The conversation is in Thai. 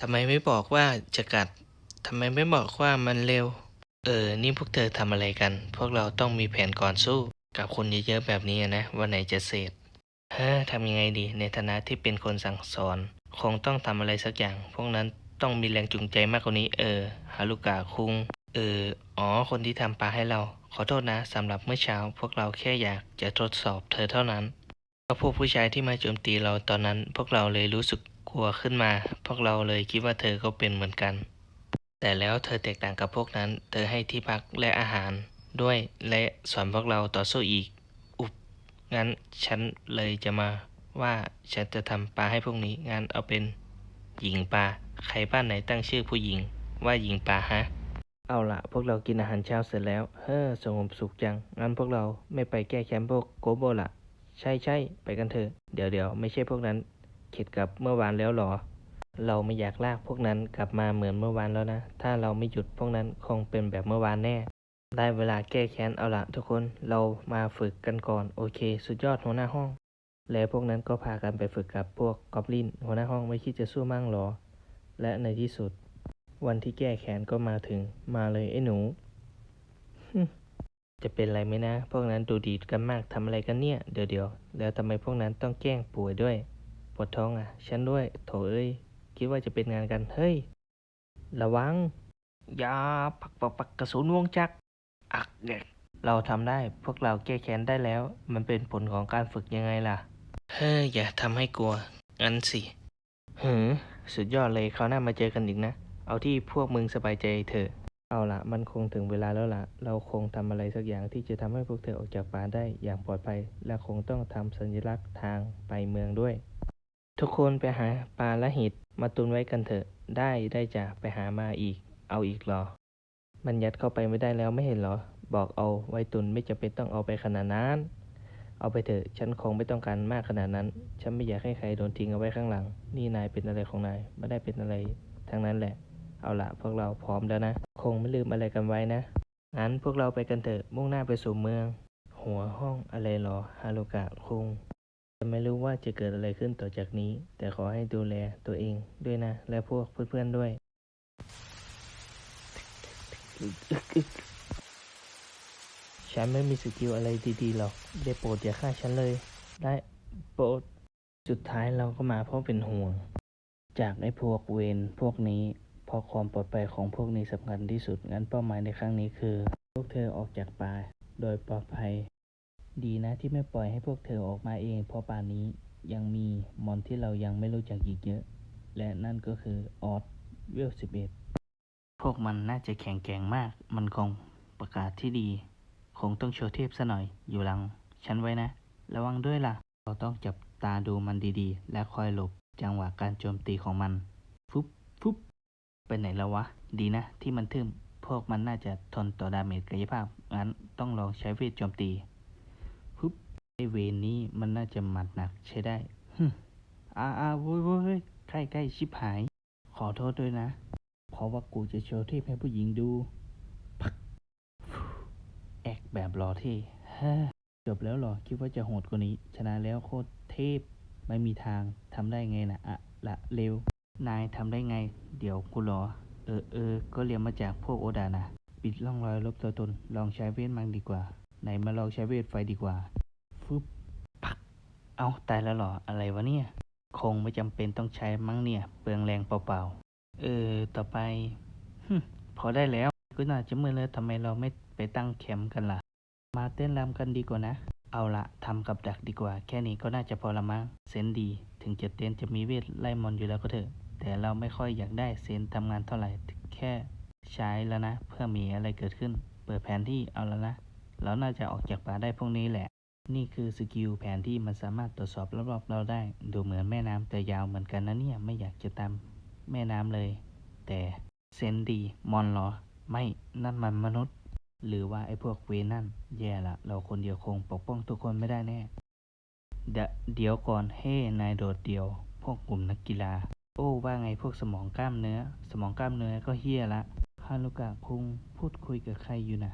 ทำไมไม่บอกว่าจะกัด ทำไมไม่บอกว่ามันเร็ว เออ นี่พวกเธอทำอะไรกัน พวกเราต้องมีแผนก่อนสู้กับคนเยอะๆแบบนี้นะ วันไหนจะเสร็จเฮ้อทำยังไงดี ในฐานะที่เป็นคนสั่งสอน คงต้องทำอะไรสักอย่าง พวกนั้นต้องมีแรงจูงใจมากกว่านี้ เออ ฮารุกะคุง เออ อ๋อ คนที่ทำปลาให้เรา ขอโทษนะสำหรับเมื่อเช้า พวกเราแค่อยากจะทดสอบเธอเท่านั้นก็พวกผู้ชายที่มาโจมตีเราตอนนั้น พวกเราเลยรู้สึก กลัวขึ้นมา พวกเราเลยคิดว่าเธอก็เป็นเหมือนกัน แต่แล้วเธอแตกต่างกับพวกนั้น เธอให้ที่พักและอาหารด้วยและสอนพวกเราต่อสู้อีก อุบงั้นฉันเลยจะมาว่าฉันจะทำปลาให้พวกนี้งั้นเอาเป็นหญิงปลาใครบ้านไหนตั้งชื่อผู้หญิงว่าหญิงปลาฮะ เอาละพวกเรากินอาหารเช้าเสร็จแล้ว เฮ้อสงบสุขจัง งั้นพวกเราไม่ไปแก้แค้นพวกโกโบละ ใช่ใช่ไปกันเถอะ เดี๋ยวเดี๋ยวไม่ใช่พวกนั้น เข็ดกับเมื่อวานแล้วหรอ เราไม่อยากลากพวกนั้นกลับมาเหมือนเมื่อวานแล้วนะ ถ้าเราไม่หยุดพวกนั้นคงเป็นแบบเมื่อวานแน่ ได้เวลาแก้แค้นเอาละทุกคน เรามาฝึกกันก่อน โอเค สุดยอดหัวหน้าห้อง แล้วพวกนั้นก็พากันไปฝึกกับพวกกอบลิน หัวหน้าห้องไม่คิดจะสู้มั่งหรอ และในที่สุด วันที่แก้แค้นก็มาถึง มาเลยไอ้หนู จะเป็นไรไหมนะ พวกนั้นดูดีกันมากทำอะไรกันเนี่ย เดี๋ยวเดี๋ยวแล้วทำไมพวกนั้นต้องแกล้งป่วยด้วย ปวดท้องอะ ฉันด้วย โถเอ้ย คิดว่าจะเป็นงานกัน เฮ้ย ระวัง อย่าปักปักปักกระสุนวงจักรอักเด็กเราทำได้ พวกเราแก้แค้นได้แล้ว มันเป็นผลของการฝึกยังไงล่ะ เฮ้ย อย่าทำให้กลัว งั้นสิ หือ สุดยอดเลยคราวหน้ามาเจอกันอีกนะ เอาที่พวกมึงสบายใจเถอะเอาละมันคงถึงเวลาแล้วละเราคงทำอะไรสักอย่างที่จะทำให้พวกเธอออกจากป่าได้อย่างปลอดภัย และคงต้องทำสัญลักษณ์ทางไปเมืองด้วย ทุกคนไปหาปลาและหิดมาตุนไว้กันเถอะ ได้ได้จ้ะไปหามาอีก เอาอีกเหรอ มันยัดเข้าไปไม่ได้แล้วไม่เห็นเหรอ บอกเอาไว้ตุนไม่จำเป็นต้องเอาไปขนาดนั้น เอาไปเถอะ ฉันคงไม่ต้องการมากขนาดนั้น ฉันไม่อยากให้ใครโดนทิ้งเอาไว้ข้างหลัง นี่นายเป็นอะไรของนาย ไม่ได้เป็นอะไรทั้งนั้นแหละ เอาละพวกเราพร้อมแล้วนะ คงไม่ลืมอะไรกันไว้นะ งั้นพวกเราไปกันเถอะ มุ่งหน้าไปสู่เมือง หัวห้องอะไรหรอ ฮารุกะคุง ว่าจะเกิดอะไรขึ้นต่อจากนี้ แต่ขอให้ดูแลตัวเองด้วยนะ และพวกเพื่อนๆด้วย ฉันไม่มีสกิลอะไรดีๆหรอกได้โปรดอย่าฆ่าฉันเลย ได้โปรดสุดท้ายเราก็มาเพราะเป็นห่วง จากไอ้พวกเวรพวกนี้เพราะความปลอดภัยของพวกนี้สำคัญที่สุด งั้นเป้าหมายในครั้งนี้คือ พวกเธอออกจากป่า โดยปลอดภัย ดีนะที่ไม่ปล่อยให้พวกเธอออกมาเองเพราะป่านนี้ยังมีมอนที่เรายังไม่รู้จักอีกเยอะ และนั่นก็คือออสเวลสิบเอ็ดพวกมันน่าจะแข็งแกร่งมาก มันคงประกาศที่ดี คงต้องโชว์เทพซะหน่อยอยู่หลัง ฉันไว้นะ ระวังด้วยล่ะ เราต้องจับตาดูมันดีๆ และคอยหลบจังหวะการโจมตีของมัน ฟุบฟุบไปไหนแล้ววะ ดีนะที่มันทึมพวกมันน่าจะทนต่อดาเมจกายภาพ งั้นต้องลองใช้เวทโจมตี ไอเวนนี้มันน่าจะหมัดหนักใช้ได้ฮึอ่าอ่าโว้ยโว้ยใกล้ใกล้ชิบหาย ขอโทษด้วยนะ เพราะว่ากูจะโชว์เทพให้ผู้หญิงดูพักแอกแบบรอเท่ฮ่าจบแล้วหรอ คิดว่าจะโหดกว่านี้ ชนะแล้วโคตรเทพ ไม่มีทางทำได้ไงนะอะละเร็ว นายทำได้ไง เดี๋ยวกูรอ เออเออ ก็เรียนมาจากพวกโอดานะ ปิดร่องรอยลบตัวตน ลองใช้เวทมันดีกว่า ไหนมาลองใช้เวทไฟดีกว่า ฟึบปัก เอาตายแล้วหรอ อะไรวะเนี่ย คงไม่จำเป็นต้องใช้มั้งเนี่ย เปลืองแรงเปล่าๆ เออ ต่อไปพอได้แล้วก็น่าจะมือแล้วทำไมเราไม่ไปตั้งแคมป์กันล่ะ มาเต้นรำกันดีกว่านะ เอาละทำกับดักดีกว่า แค่นี้ก็น่าจะพอละมั้ง เซนดี ถึงจะเต้นจะมีเวทไล่มอนอยู่แล้วก็เถอะ แต่เราไม่ค่อยอยากได้เซนทำงานเท่าไหร่ แค่ใช้แล้วนะ เพื่อมีอะไรเกิดขึ้น เปิดแผนที่เอาแล้วนะ เราน่าจะออกจากป่าได้พวกนี้แหละ นี่คือสกิลแผนที่มันสามารถตรวจสอบรอบๆเราได้ ดูเหมือนแม่น้ำแต่ยาวเหมือนกันนะเนี่ย ไม่อยากจะตามแม่น้ำเลย แต่เซนดีมอนหรอ ไม่นั่นมันมนุษย์ หรือว่าไอ้พวกเวนั่น แย่ละ เราคนเดียวคงปกป้องทุกคนไม่ได้แน่ เดเดี๋ยวก่อนเฮ้นายโดดเดี่ยว พวกกลุ่มนักกีฬา โอ้ว่าไงพวกสมองกล้ามเนื้อ สมองกล้ามเนื้อก็เฮี้ยละฮารุกะคุงพูดคุยกับใครอยู่นะ